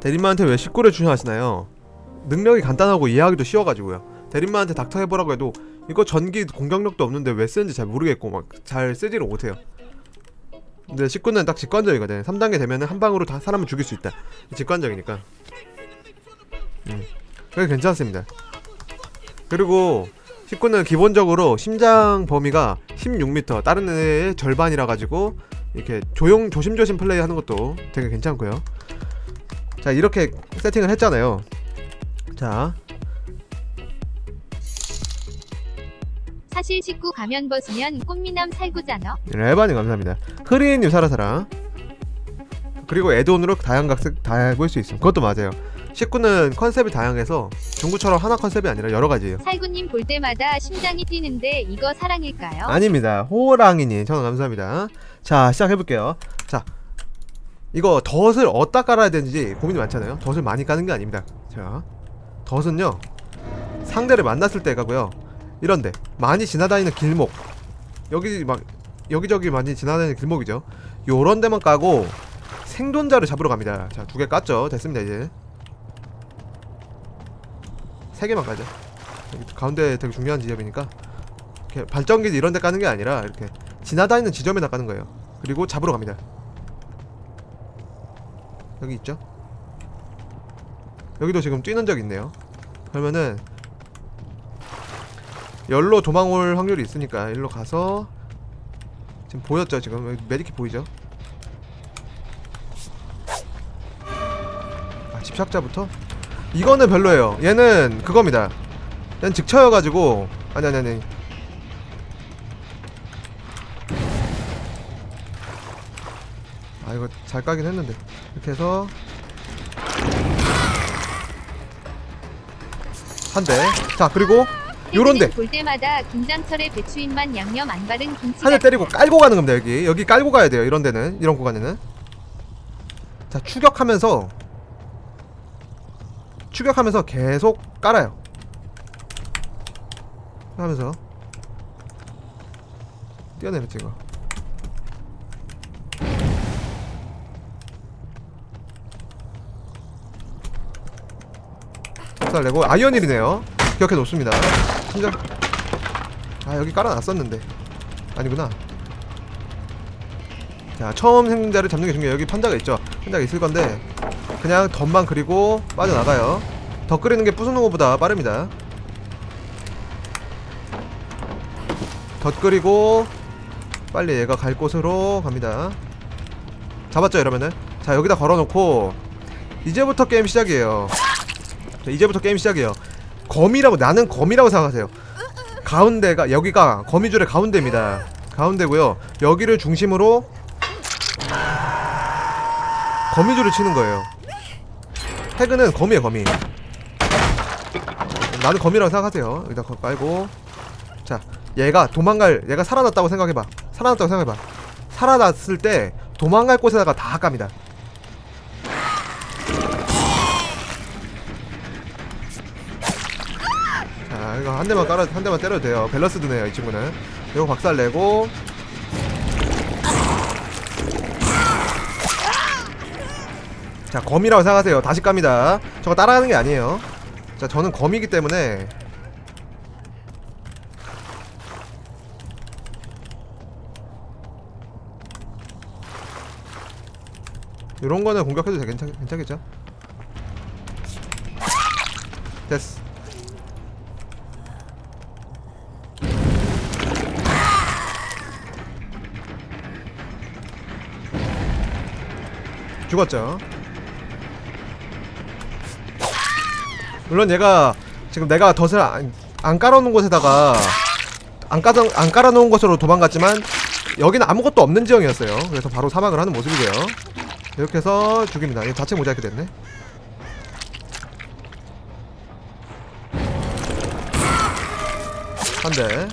대리만한테 왜 19를 주셔하시나요? 능력이 간단하고 이해하기도 쉬워가지고요. 대리만한테 닥터 해보라고 해도 이거 전기 공격력도 없는데 왜 쓰는지 잘 모르겠고 막 잘 쓰지를 못해요. 근데 19는 딱 직관적이거든. 3단계 되면은 한 방으로 다 사람을 죽일 수 있다. 직관적이니까. 음, 그게 괜찮습니다. 그리고 19는 기본적으로 심장 범위가 16m, 다른 애의 절반이라 가지고 이렇게 조용 조심조심 플레이하는 것도 되게 괜찮고요. 자 이렇게 세팅을 했잖아요. 자 사실 식구 가면 벗으면 꽃미남 살구잖아. 레바님 감사합니다. 흐리님 살아사랑 그리고 에드온으로 다양각색 다 해볼 수 있음. 그것도 맞아요. 19는 컨셉이 다양해서 중구처럼 하나 컨셉이 아니라 여러 가지예요. 살구님 볼 때마다 심장이 뛰는데 이거 사랑일까요? 아닙니다. 호랑이님 천원 감사합니다. 자 시작해볼게요. 자 이거 덫을 어디다 깔아야 되는지 고민이 많잖아요. 덫을 많이 까는 게 아닙니다. 자 덫은요 상대를 만났을 때 가고요. 이런데 많이 지나다니는 길목 여기 막 여기저기 많이 지나다니는 길목이죠. 요런 데만 까고 생존자를 잡으러 갑니다. 자 두 개 깠죠. 됐습니다 이제 세 개만. 여기 가운데 되게 중요한 지점이니까 이렇게 발전기 이런 데 까는 게 아니라 이렇게 지나다니는 지점에다 까는 거예요. 그리고 잡으러 갑니다. 여기 있죠? 여기도 지금 뛰는 적 있네요. 그러면은 열로 도망 올 확률이 있으니까 일로 가서 지금 보였죠 지금 메디킷 보이죠? 아 집착자부터? 이거는 별로예요. 얘는 그겁니다. 얘는 직처여가지고. 아니 아니 아니. 아 이거 잘 까긴 했는데. 이렇게 해서. 한대자 그리고 요런데. 볼 때마다 김장철의 배추잎만 양념 안 바른 김치 한대 같아요. 때리고 깔고 가는 겁니다 여기. 여기 깔고 가야 돼요 이런 데는. 이런 구간에는. 자 추격하면서 추격하면서 계속 깔아요. 하면서. 뛰어내렸지 이거. 살 내고 아이언일이네요. 기억해 놓습니다. 심장 아 여기 깔아놨었는데. 아니구나 자 처음 생자를 잡는 게 중요해요. 여기 판자가 있죠? 판자가 있을 건데 그냥 덧만 그리고 빠져나가요. 덧 그리는 게 부수는 것보다 빠릅니다. 덧 그리고 빨리 얘가 갈 곳으로 갑니다. 잡았죠 이러면은? 자 여기다 걸어놓고 이제부터 게임 시작이에요. 자, 이제부터 게임 시작이에요. 거미라고 나는 거미라고 생각하세요. 가운데가 여기가 거미줄의 가운데입니다. 가운데고요. 여기를 중심으로 거미줄을 치는 거예요. 태그는 거미에 거미. 나는 거미라고 생각하세요. 여기다 거 깔고 자 얘가 도망갈 얘가 살아났다고 생각해봐. 살아났다고 생각해봐. 살아났을 때 도망갈 곳에다가 다 깝니다. 자 이거 한 대만 깔아 한 대만 때려도 돼요 밸런스 드네요 이 친구는 이거 박살 내고 자 거미라고 생각하세요. 다시 깝니다. 저거 따라가는 게 아니에요. 자 저는 거미이기 때문에. 이런 거는 공격해도 되- 괜찮, 괜찮겠죠? 됐어. 죽었죠. 물론 얘가 지금 내가 덫을 안, 안 깔아놓은 곳에다가 안 깔아 안 깔아놓은 곳으로 도망갔지만 여기는 아무것도 없는 지형이었어요. 그래서 바로 사막을 하는 모습이고요. 이렇게 해서 죽입니다. 이거 자체 모자이크 됐네. 한 대.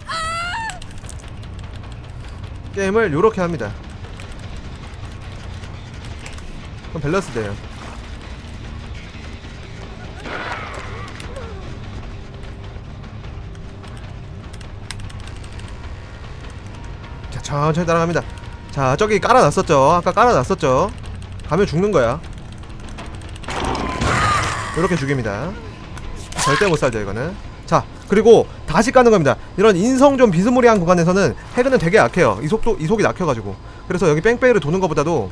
게임을 요렇게 합니다. 그럼 밸런스 돼요. 천천히 따라갑니다. 자 저기 깔아놨었죠? 아까 깔아놨었죠? 가면 죽는 거야. 이렇게 죽입니다. 절대 못 살죠 이거는. 자 그리고 다시 까는 겁니다. 이런 인성 좀 비스무리한 구간에서는 해그는 되게 약해요. 이 속도 이 속이 약해가지고. 그래서 여기 뺑뺑이를 도는 것보다도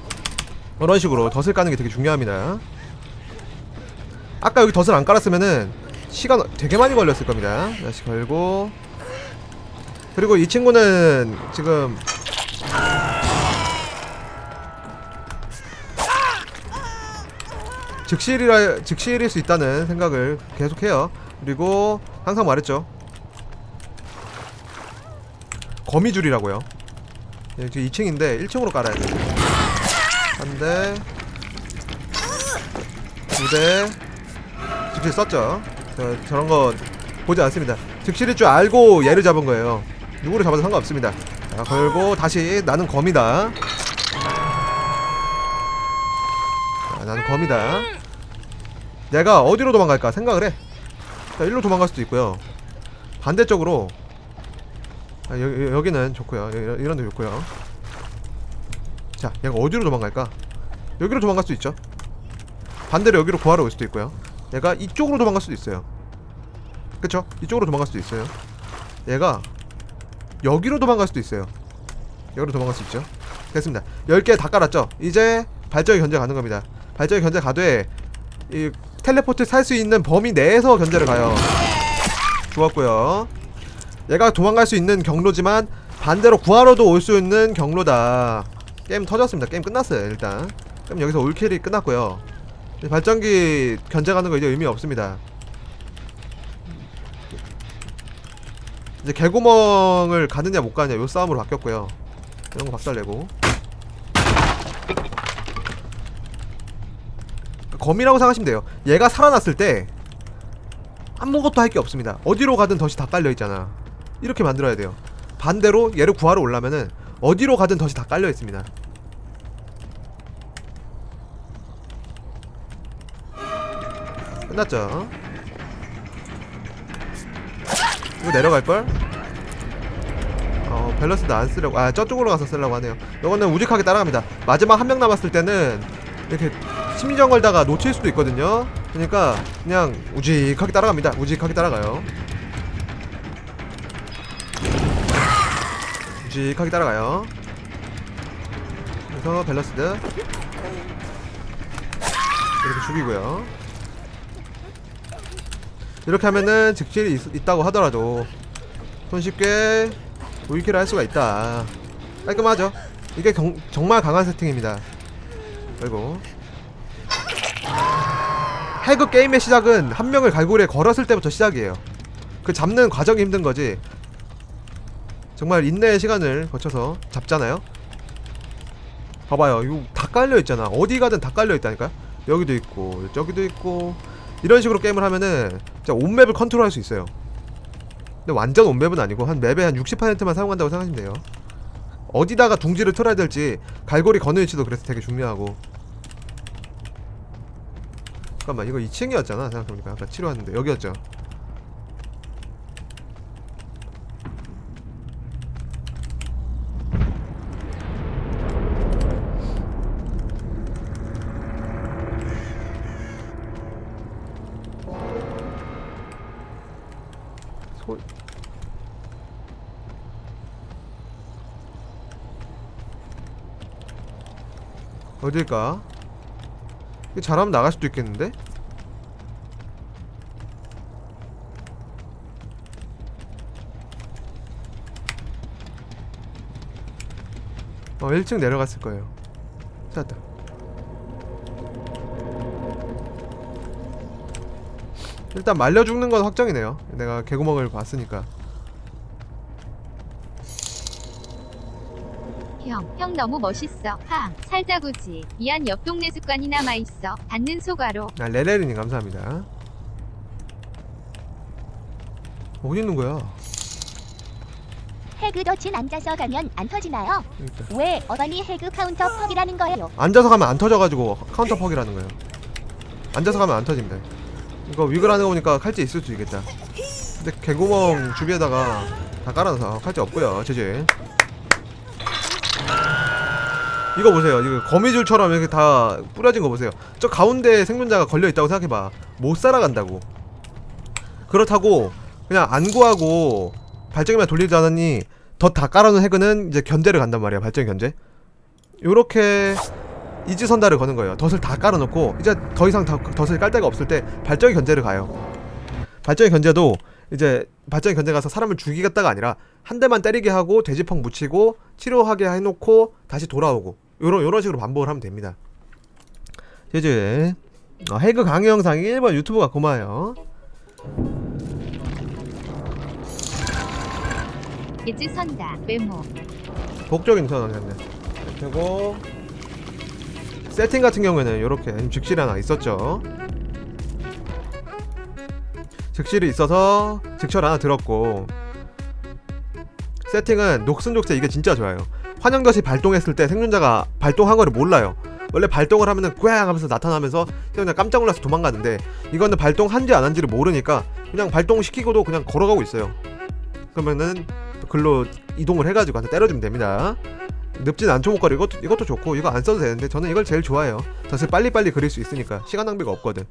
이런 식으로 덫을 까는 게 되게 중요합니다. 아까 여기 덫을 안 깔았으면은 시간 되게 많이 걸렸을 겁니다. 다시 걸고 그리고 이 친구는 지금 즉실이라 즉실일 수 있다는 생각을 계속해요. 그리고 항상 말했죠. 거미줄이라고요. 예, 지금 2층인데 1층으로 깔아야 돼. 한 대, 두 대. 즉실 썼죠. 저, 저런 거 보지 않습니다. 즉실일 줄 알고 얘를 잡은 거예요. 누구를 잡아도 상관없습니다. 자, 걸고 다시 나는 거미다. 자, 나는 거미다. 내가 어디로 도망갈까 생각을 해. 자, 일로 도망갈 수도 있고요. 반대쪽으로. 아, 여, 여, 기는 좋고요. 여- 이런 데 좋고요. 자, 얘가 어디로 도망갈까? 여기로 도망갈 수 있죠. 반대로 여기로 구하러 올 수도 있고요. 얘가 이쪽으로 도망갈 수도 있어요. 그쵸? 이쪽으로 도망갈 수도 있어요. 얘가 여기로 도망갈 수도 있어요. 여기로 도망갈 수 있죠. 됐습니다. 10개 다 깔았죠? 이제 발전기 견제 가는 겁니다. 발전기 견제 가되 이 텔레포트 살 수 있는 범위 내에서 견제를 가요. 좋았고요. 얘가 도망갈 수 있는 경로지만 반대로 구하러도 올 수 있는 경로다. 게임 터졌습니다. 게임 끝났어요. 일단. 그럼 여기서 올킬이 끝났고요. 발전기 견제 가는 거 이제 의미 없습니다. 이제 개구멍을 가느냐 못 가느냐 요 싸움으로 바뀌었고요. 이런 거 박살내고. 검이라고 생각하시면 돼요. 얘가 살아났을 때 아무것도 할 게 없습니다. 어디로 가든 덫이 다 깔려 있잖아. 이렇게 만들어야 돼요. 반대로 얘를 구하러 오려면은 어디로 가든 덫이 다 깔려 있습니다. 끝났죠? 이거 내려갈 걸? 어 밸런스도 안 쓰려고 아 저쪽으로 가서 쓰려고 하네요. 이거는 우직하게 따라갑니다. 마지막 한 명 남았을 때는 이렇게 심리전 걸다가 놓칠 수도 있거든요. 그러니까 그냥 우직하게 따라갑니다. 우직하게 따라가요. 우직하게 따라가요. 그래서 밸런스드 이렇게 죽이고요. 이렇게 하면은 즉실이 있, 있다고 하더라도 손쉽게 우위키를 할 수가 있다. 깔끔하죠? 이게 경, 정말 강한 세팅입니다. 그리고 해그 게임의 시작은 한 명을 갈고리에 걸었을 때부터 시작이에요. 그 잡는 과정이 힘든 거지. 정말 인내의 시간을 거쳐서 잡잖아요. 봐봐요, 이거 다 깔려 있잖아. 어디 가든 다 깔려 있다니까. 여기도 있고 저기도 있고 이런 식으로 게임을 하면은 진짜 온 맵을 컨트롤할 수 있어요. 근데 완전 온 맵은 아니고 한 맵의 한 60%만 사용한다고 생각하시면 돼요. 어디다가 둥지를 틀어야 될지 갈고리 거는 위치도 그래서 되게 중요하고. 잠깐만 이거 2층이었잖아 생각해보니까 아까 치료하는데 여기였죠. 소... 어딜까? 잘하면 나갈 수도 있겠는데? 어 1층 내려갔을 거예요 찾았다 일단 말려 죽는 건 확정이네요 내가 개구멍을 봤으니까 형, 형 너무 멋있어. 하, 살자 구지. 미안 옆 동네 습관이 남아 있어. 받는 소가로. 아 레레리님 감사합니다 어디 있는 거야? 해그 덫은 앉아서 가면 안 터지나요? 여기 있다 왜 어머니 해그 카운터 퍽이라는 거예요? 앉아서 가면 안 터져가지고 카운터 퍽이라는 거예요. 앉아서 가면 안 터집니다. 이거 위글하는 거 보니까 칼집 있을 수 있겠다. 근데 개구멍 주위에다가 다 깔아놔서 칼집 없고요. 제재. 이거 보세요. 이거 거미줄처럼 이렇게 다 뿌려진 거 보세요. 저 가운데 생존자가 걸려 있다고 생각해봐. 못 살아간다고. 그렇다고 그냥 안 구하고 발전기만 돌리자니 덧다 깔아놓은 해그는 이제 견제를 간단 말이야. 발전 견제. 요렇게 이지선다를 거는 거예요. 덫을 다 깔아놓고 이제 더 이상 더- 덫을 깔 데가 없을 때 발전기 견제를 가요. 발전기 견제도 이제 발전기 견제 가서 사람을 죽이겠다가 아니라 한 대만 때리게 하고 돼지펑 묻히고 치료하게 해놓고 다시 돌아오고 요런 요런 식으로 반복을 하면 됩니다. 이제 어, 해그 강의 영상 1번 유튜브가 고마워요. 이즈 선다. 메모. 복적인 선언이었네. 그리고 세팅 같은 경우에는 이렇게 즉실이 하나 있었죠. 즉실이 있어서 즉철 하나 들었고 세팅은 녹슨족세 이게 진짜 좋아요. 환영덫이 발동했을 때 생존자가 발동한 거를 몰라요. 원래 발동을 하면은 꽝 하면서 나타나면서 생존자 깜짝 놀라서 도망가는데 이거는 발동한지 안 한지를 모르니까 그냥 발동시키고도 그냥 걸어가고 있어요. 그러면은 글로 이동을 해가지고 한테 때려주면 됩니다. 늪진 않죠 목걸이 이것도, 이것도 좋고 이거 안 써도 되는데 저는 이걸 제일 좋아해요. 덫을 빨리빨리 그릴 수 있으니까 시간 낭비가 없거든.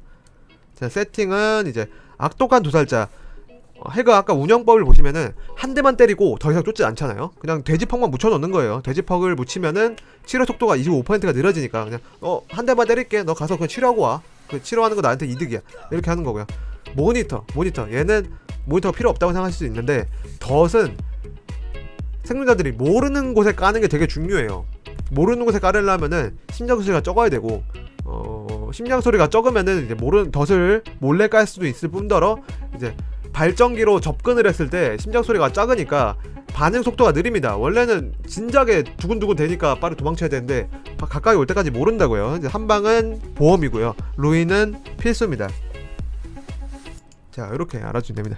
자 세팅은 이제 악독한 도살자 어, 해가 아까 운영법을 보시면은 한 대만 때리고 더 이상 쫓지 않잖아요. 그냥 돼지퍽만 묻혀놓는 거예요. 돼지퍽을 묻히면은 치료 속도가 25%가 느려지니까 그냥 어 한 대만 때릴게. 너 가서 그냥 치료하고 와. 그 치료하는 거 나한테 이득이야. 이렇게 하는 거고요. 모니터, 모니터. 얘는 모니터가 필요 없다고 생각하실 수 있는데 덫은 생존자들이 모르는 곳에 까는 게 되게 중요해요. 모르는 곳에 깔으려면은 심장 소리가 적어야 되고 어 심장 소리가 적으면은 이제 모르는 덫을 몰래 깔 수도 있을 뿐더러 이제 발전기로 접근을 했을 때 심장 소리가 작으니까 반응 속도가 느립니다. 원래는 진작에 두근두근 되니까 빠르게 도망쳐야 되는데 가- 가까이 올 때까지 모른다고요. 이제 한 방은 보험이고요. 루인은 필수입니다. 자 이렇게 알아주면 됩니다.